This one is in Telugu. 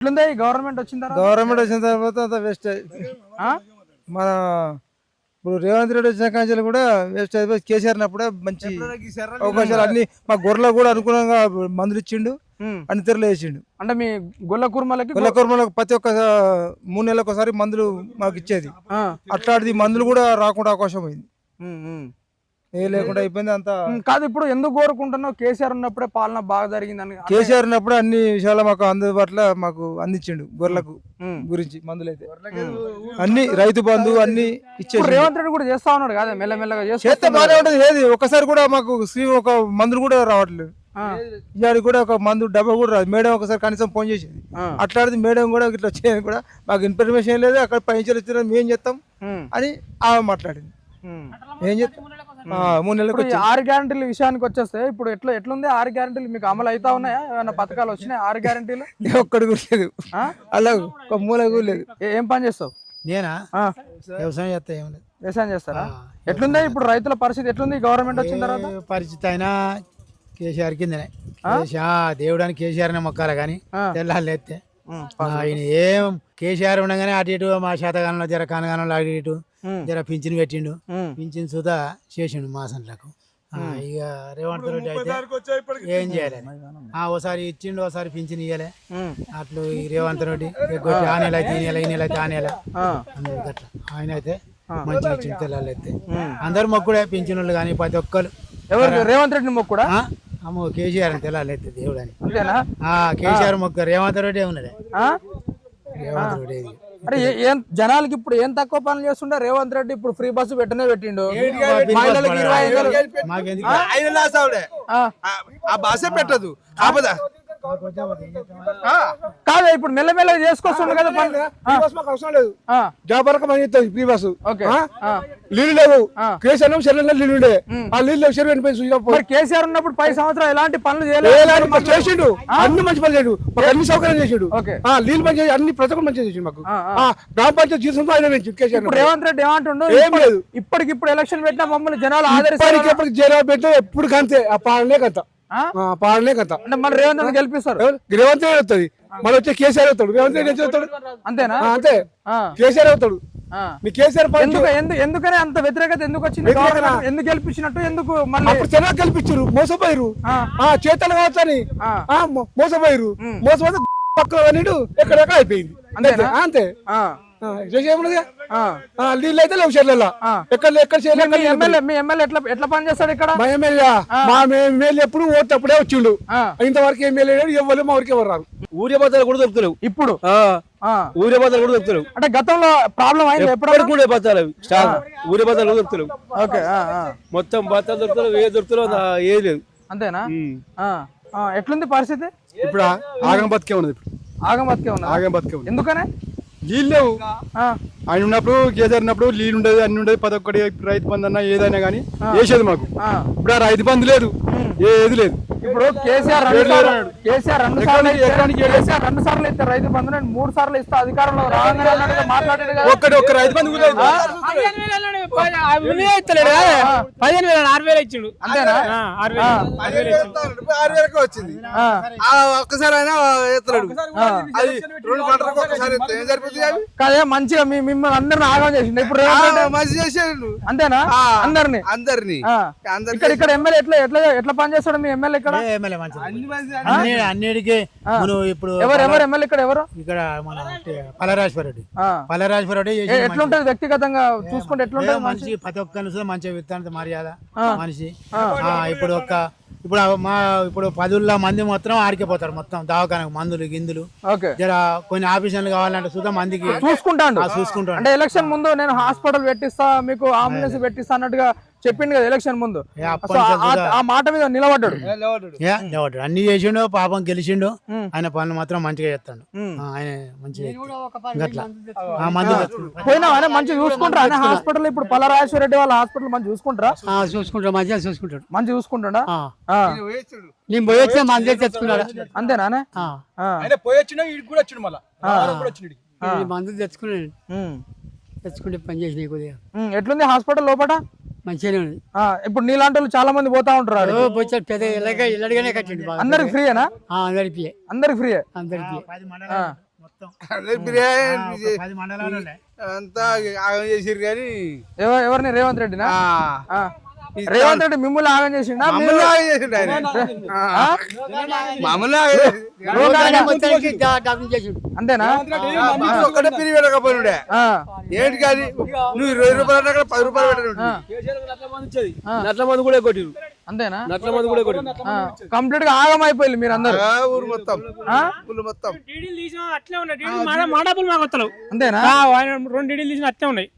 ఎట్లుంది? ఈ గవర్నమెంట్ వచ్చిన తర్వాత? గవర్నమెంట్ వచ్చిన తర్వాత అంత వేస్ట్? మన ఇప్పుడు రేవంత్ రెడ్డి వచ్చిన కాంచెలు కూడా వేస్ట్ అయిపోయి కేసీఆర్ అప్పుడే మంచి అవకాశాలు అన్ని మా గొర్రెలకు కూడా అనుకూలంగా మందులు ఇచ్చిండు. అన్ని తెరలు వేసిండు. అంటే మీ గొల్ల కుర్మలకి గొల్ల కుర్మలకు ప్రతి ఒక్క మూడు నెలలకు ఒకసారి మందులు మాకు ఇచ్చేది. అట్లాంటిది మందులు కూడా రాకుండా అవకాశం అయింది లేకుండా అయిపోయింది అంతా. కాదు ఇప్పుడు ఎందుకు కోరుకుంటున్నావు? కేసీఆర్ ఉన్నప్పుడే పాలన బాగా జరిగిందని కేసీఆర్ ఉన్నప్పుడు అన్ని విషయాలు మాకు అందుబాటులో మాకు అందించిండు గొర్రెలకు. గురించి మందులు అయితే అన్ని రైతు బంధు అన్ని ఇచ్చేసి రేవంత్ రెడ్డి కూడా చేస్తా ఉన్నాడు కదా మెల్లమెల్లగా చేస్తే. బాగానే ఉంటది. ఏది? ఒకసారి కూడా మాకు శ్రీ ఒక మందులు కూడా రావట్లేదు. ఇవాడికి కూడా ఒక మందు డబ్బా కూడా రాదు. మేడం ఒకసారి కనీసం ఫోన్ చేసేది. అట్లాంటిది మేడం కూడా ఇట్లా వచ్చేది కూడా మాకు ఇన్ఫర్మేషన్ లేదు. అక్కడ పైసలు ఇచ్చినా మేము చేస్తాం అని ఆమె మాట్లాడింది. ఏం చేస్తాం? ఆ, మూడు నెలలకు ఇప్పుడు ఈ వచ్చి ఆరు గ్యారంటీల విషయానికి వచ్చేస్తే ఇప్పుడు ఎట్లా ఎట్లుంది? ఆరు గ్యారంటీలు మీకు అమలు అవుతా ఉన్నాయా? ఏమైనా పథకాలు వచ్చినాయి? ఆరు గ్యారంటీలు? ఒక్కడి కూడా లేదు. ఆ? అలా ఒక మూల కూడా లేదు. ఏ- ఏం పని చేస్తావు? నేనా? ఆ, వ్యవసాయం చేస్తా ఏం లేదు. వ్యవసాయం చేస్తారా? ఎట్లుంది? ఇప్పుడు రైతుల పరిస్థితి ఎట్లుంది? గవర్నమెంట్ వచ్చిన తర్వాత? ఏ పరిస్థితి అయినా కేసీఆర్ కిందనే. కేసీఆర్ దేవుడానికి కేసీఆర్ మొక్కాలి కానీ ఆ. తెల్లాలి ఎత్తే ఉమ్, ఆయన ఏం కేసీఆర్ ఉండగానే అటు ఇటు మా శాతకాలంలో జర కానగానంలో అటు ఇటు జర పింఛన్ పెట్టిండు. పింఛన్ సుధా చేసిండు మాసంట్లకు ఆ, ఇక రేవంత్ రెడ్డి అయితే ఏం చేయాలి. ఆ, ఓసారి ఇచ్చిండు ఓసారి పింఛన్ ఇయ్యలే. అట్లు ఈ రేవంత్ రెడ్డి ఎగ్గొట్టి ఆ నెల అయితే ఈ నెల ఈ నెల అయితే ఆ నెల. ఆయన అయితే మంచిగా ఇచ్చిండు తెల్లాలి ఎత్తే అందరు మొక్కుడే పింఛనులు కానీ ప్రతి ఒక్కరు ఎవరు? రేవంత్ రెడ్డి మొక్కు కూడా ఆ? అమ్మో కేసీఆర్ అని తెల్లాలి ఎత్తే దేవుడు అని కేసీఆర్ మొక్క రేవంత్ రెడ్డి ఉన్నదే. ఆ? రేవంత్ రెడ్డి ఏ- జనాలకి ఇప్పుడు ఏం తక్కువ పనులు చేస్తుండే? రేవంత్ రెడ్డి ఇప్పుడు ఫ్రీ బస్సు పెట్టనే పెట్టిండు. మహిళలకు ఇరవై ఐదు ఆ, ఆ. భాష పెట్టదు. కాపదా కాదు ఇప్పుడు మెల్లమెల్లగా చేసుకొస్తుండు కదా అవసరం లేదు. జాబ్ వరకు పని చేస్తుంది ఫ్రీ. నీళ్ళు లేవు. కేసీఆర్ శరీరంలో నీళ్ళు ఉండే. ఆ నీళ్ళు లేవు శరీరం పోయి. కేసీఆర్ ఉన్నప్పుడు పది సంవత్సరాలు ఎలాంటి పనులు చేయలేదు? చేసిండు? అన్ని మంచి పని చేసిండు. అన్ని సౌకర్యం చేసిండు. ఓకే. ఆ నీళ్ళు మంచి అన్ని ప్రతి ఒక్కరు మంచిగా చేసిండు మాకు. గ్రామ పంచాయతీ జీతంతో ఆయన కేసీఆర్ రేవంత్ రెడ్డి ఏమంటుండు? ఏం లేదు. ఇప్పటికిప్పుడు ఎలక్షన్ పెట్టినా మమ్మల్ని జనాలు ఆదరిస్తారు ఎప్పటికి జైలు పెట్టే ఎప్పుడు కంతే ఆ పాలనే కంత పాలనే కంత అంటే మన రేవంత్ రెడ్డి గెలిపిస్తారు? రేవంత్ రెడ్డి వస్తుంది మళ్ళీ వచ్చే కేసీఆర్ అవుతాడు రేవంత్ రెడ్డి వస్తాడు. అంతేనా? అంతే. కేసీఆర్ అవుతాడు. మీ కేసీఆర్ ఎందుకు ఎందు ఎందుకనే అంత వ్యతిరేకత ఎందుకు వచ్చింది? ఎందుకు గెలిపించినట్టు ఎందుకు మళ్ళీ అప్పుడు జనాలు కల్పించారు మోసపోయారు. ఆ. చేతలు కావచ్చని. మోసపోయారు. మోసపోతే పక్కన ఎక్కడెక్కడ అయిపోయింది. అంతే. ఆ, చేసేమున్నదిగా? ఆ. ఆ, నీళ్ళు అయితే లేవు. ఎక్కడ ఎక్కడ మీ చేయలేదు ఎమ్మెల్యే ఎట్లా ఎట్లా పని చేస్తాడు ఇక్కడ? మా ఎమ్మెల్యే మా ఎమ్మెల్యే ఎప్పుడు ఓటు అప్పుడే వచ్చిండు. ఆ. ఇంతవరకు ఎమ్మెల్యే ఎవరు మా ఊరికి ఎవరు రారు. ఊరే కూడా దొరుకుతలేవు ఇప్పుడు? ఆ, ఆ. ఊరే బత్తాలు కూడా దొరుకుతలేవు అంటే గతంలో ప్రాబ్లం అయింది ఎప్పుడు కూడా బత్తాలు అవి స్టాక్ ఊరే బత్తాలు కూడా దొరుకుతలేవు ఓకే ఆ, ఆ. మొత్తం బత్తాలు దొరుకుతలేవు ఏ దొరుకుతలేవు ఏది లేదు. అంతేనా? ఉమ్. ఆ, ఆ, ఎట్లుంది పరిస్థితి? ఇప్పుడు? ఆగం బతికే ఉన్నది ఇప్పుడు. ఆగం బతికే ఉన్నా ఆగం బతికే ఉంది ఎందుకనే? నీళ్ళు లేవు ఆయన ఉన్నప్పుడు కేసీఆర్ ఉన్నప్పుడు నీళ్ళు ఉండేది అన్ని ఉండేది. ప్రతి ఒక్కటి రైతు బంధు అన్నా ఏదైనా కానీ వేసేది మాకు. ఇప్పుడు ఆ రైతు బంధు లేదు. ఏది లేదు. ఇప్పుడు కేసీఆర్ రెండు సార్లు. కేసీఆర్ రెండు సార్లు కేసీఆర్ రెండు సార్లు ఇస్తే రైతు బంధు నేను మూడు సార్లు ఇస్తే అధికారంలో మాట్లాడాడు ఒక్కటి ఒక్క రైతు బంధు ఇస్తలేడు? కదా. పదిహేను వేలు ఆరు వేలు ఇచ్చిండు. అంతేనా? ఆ, ఆరు వేలు ఆరు వేలు ఇచ్చిండు. ఆరు వేలకు వచ్చింది. ఆ, ఆ ఒక్కసారి అయినా ఎత్తలేడు అది రెండు పంటలకు ఒక్కసారి ఎత్తే ఏం సరిపోతుంది అవి? కాదే మంచిగా మిమ్మల్ని అందరిని ఆగం చేసిండు. ఇప్పుడు మంచి చేసేయండు అంతేనా. అందరిని? అందరిని. అందరిని ఇక్కడ ఇక్కడ ఎమ్మెల్యే ఎట్లా ఎట్లా ఎట్లా పని చేస్తాడు మీ ఎమ్మెల్యే ఇక్కడ అన్నిటికీ ఇప్పుడు ఎవరు ఎవరు ఎమ్మెల్యే ఇక్కడ ఎవరు? ఇక్కడ మన పలరాజేశ్వర రెడ్డి ఆ. పలరాజేశ్వర రెడ్డి ఏ- చేసిన ఎట్లుంటది? వ్యక్తిగతంగా చూసుకుంటే మంచి- ఎట్లుంటది మనిషి ప్రతి ఒక్కరిని మంచిగా విత్తానంత మర్యాద. మనిషి. ఆ, ఇప్పుడు ఒక్క ఇప్పుడు మా ఇప్పుడు పదుల్లో మంది మొత్తం ఆడికిపోతారు మొత్తం దవాఖానకు మందులు గిందులు. ఓకే. జర కొన్ని ఆఫీసులు కావాలంటే సుధా మందికి. చూసుకుంటాడు. ఆ, చూసుకుంటాడు. అంటే ఎలక్షన్ ముందు నేను హాస్పిటల్ పెట్టిస్తా మీకు అంబులెన్స్ పెట్టిస్తా అన్నట్టుగా చెప్పిండు కదా ఎలక్షన్ ముందు. ఆ- మాట మీద నిలబడ్డాడు. లేవడు. అన్ని చేసిండు పాపం గెలిచిండు. ఆయన పనులు మాత్రం మంచిగా చేస్తాడు. ఆయన మంచిగా మందు మంచిగా చూసుకుంటారా? ఆయన హాస్పిటల్ ఇప్పుడు పలరాజేశ్వర రెడ్డి వాళ్ళ హాస్పిటల్ మంచి చూసుకుంటారా? ఆ, చూసుకుంటాడు మంచిగా చూసుకుంటాడు. మంచి చూసుకుంటాడా. నేను పోయి వచ్చా మంది తెచ్చుకున్నాడు. అంతేనానే ఆ. ఆ. ఆయన పోయి వచ్చినా ఈడు కూడా వచ్చిండు మళ్ళా. తెచ్చుకున్నాను ఉమ్. తెచ్చుకుంటే పని చేసిన కొద్దిగా. ఎట్లుంది హాస్పిటల్ లోపల మంచిగానే ఉంది ఆ, ఇప్పుడు నీలాంటి వాళ్ళు చాలా మంది పోతా ఉంటారు. బొచ్చాడు పెద్ద ఇలాగ ఇల్లడిగానే కట్టిండు బాగా. అందరికి ఫ్రీయేనా? ఆ, అందరికి అందరికి ఫ్రీయే? అందరికి పది మండలాలు మొత్తం. అదే బిర్యానీ ఆ, ఒక పది మండలాలు ఉన్నాయి. అంతా ఆగం చేసిర్రు కానీ ఎవ- ఎవరిని? రేవంత్ రెడ్డినా? ఆ, ఆ. రేవంత్ రెడ్డి మిమ్మల్ని ఆగం చేసిండా? మమ్మల్ని ఆగం చేసిండు ఆయన. మమ్మల్ని ఆగం చేసిండు. అంతేనా? ఒక్కటే పిరి వెళ్ళకపోయినాడే. ఏంటి కానీ నువ్వు ఇరవై రూపాయలు పది రూపాయలు పెట్టడం నట్ల మంది కూడా కొట్టిరు. అంతేనా? నట్ల మంది కూడా కొట్టిరు. కంప్లీట్గా ఆగం అయిపోయింది మీరు అందరు ఊరు మొత్తం. ఊరు మొత్తం. డీడీలు తీసిన అట్లే ఉన్నాయి. డీడీలు మా మా డబ్బులు మాకు వస్తలేవు అంతేనా రెండు డీడీలు తీసిన అట్లే ఉన్నాయి.